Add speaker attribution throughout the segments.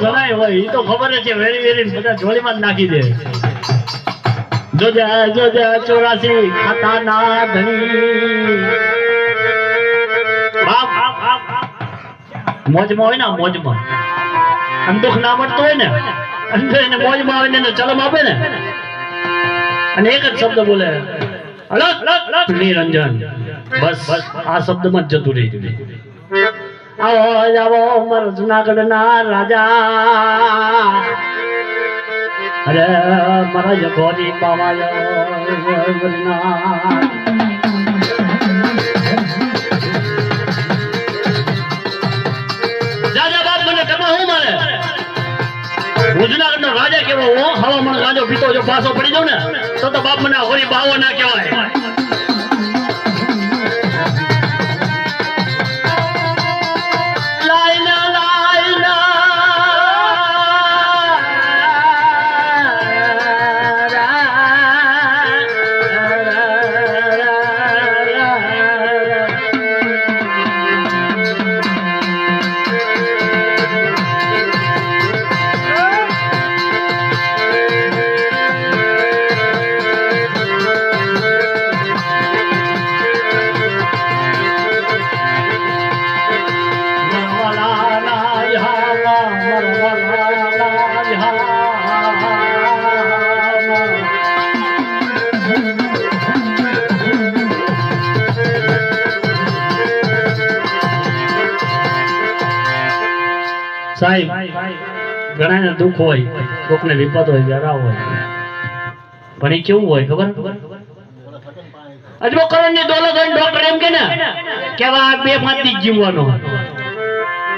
Speaker 1: ઘણાય હોય એ તો ખબર છે વેરી વેરી બધા જોડીમાં જ નાખી દે. જોજા જોજા, ચોરાસી ખાતા ના ધણી. મોજમાં હોય ને મોજમાં અને દુઃખ ના મળતો હોય ને અને જો એને મોજમાં આવે ને ચલમ આપે ને અને એક જ શબ્દ બોલે નિરંજન બસ બસ આ શબ્દમાં જ જતું રહી આવો આવો મારો જુનાગઢ ના રાજા અરે મારા જગોરી બાવા જુનાગઢ નો રાજા કેવો હવામાન ગાજો પીતો જો પાછો પડી જાઉં ને, તો બાપ મને હોરી બાવો ના કહેવાય. સાહેબ, ઘણાને દુઃખ હોય, કોકને વિપત હોય જરા હોય. પણ એ કેવું હોય, ખબર? અજબો કરણની દોલત હોય ડોક્ટર એમ કે ને, કે આ બે પાંચ દી જીવવાનો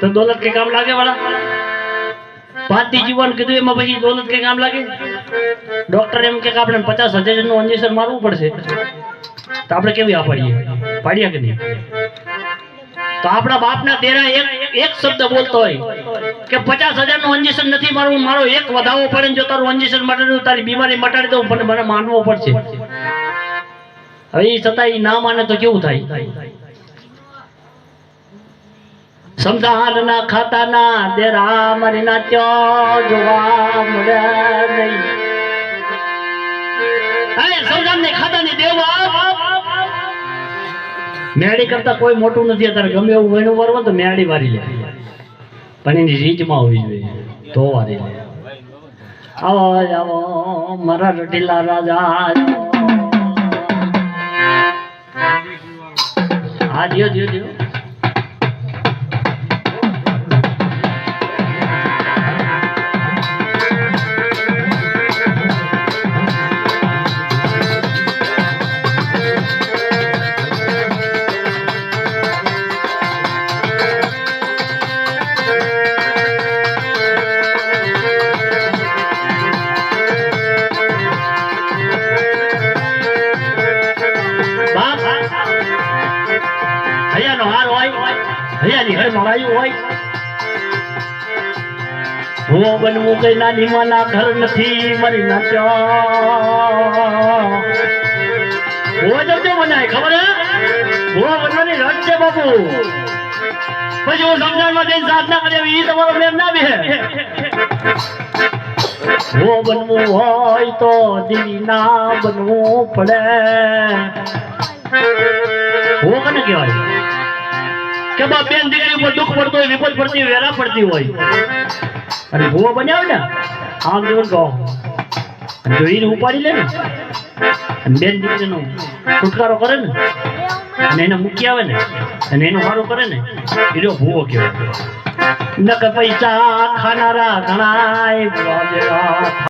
Speaker 1: તો દોલત કે કામ લાગે વાળા? પાંચ દી જીવવાનું કીધું, એમાં પછી દોલત કે કામ લાગે? ડોક્ટર એમ કે આપણે પચાસ હજારનું ઇન્જેક્શન મારવું પડશે. તો આપણે કેવી આ પાડીએ? પાડ્યા કે નહીં? તો આપણા બાપના તેરા એક એક શબ્દ બોલતો હોય. કે પચાસ હજારનું ઇન્જેક્શન નથી મારવું મારો એક વધાવો પડે જો તારું ઇન્જેક્શન મટાડ્યું તારી બીમારી મટાડી દઉં, પણ મને માનવો પડશે. હવે એ છતાં એ ના માને તો કેવું થાય? સમજાન ના ખાતા ના દેરા મારી નાત્યો જોવા મળે નહીં. હે સમજાન ને ખાતા ની દેવા મેળી કરતા કોઈ મોટું નથી, અત્યારે ગમે એવું વહેણું વરવો તો મેળી વારી લે. પણ એની રીચમાં હોવી જોઈએ. તો વારી આવો આવો, મારા રટીલા રાજા. હા, દિયો દિયો દિયો. હૈયાનો હાર હોય હૈયાની મરાયું હોય. હું બનવું કઈ નાની ઘર નથી, મારી નાચ્યો હું જજો મને ખબર હે? બનવાની રજ છે બાપુ. પછી હું સમજાવવા જઈને સાધના કરે એ તમારો પ્રેમ ના બે હો. બનવું હોય તો ના બનવું પડે. હો કને કહેવાય. કે બા બેન દીકરી ઉપર દુઃખ પડતું હોય વિપત પડતી વેરા પડતી હોય. અને ભૂવો બન્યા ને, આમ જોઈને કહો. જોઈને ઉપાડી લે ને બેન દીકરીનો છુટકારો કરે ને, અને એને મૂકી આવે ને, અને એનું સારું કરે ને એનો ભૂવો કહેવાય. નક પૈસા ખાનારા ઘણાય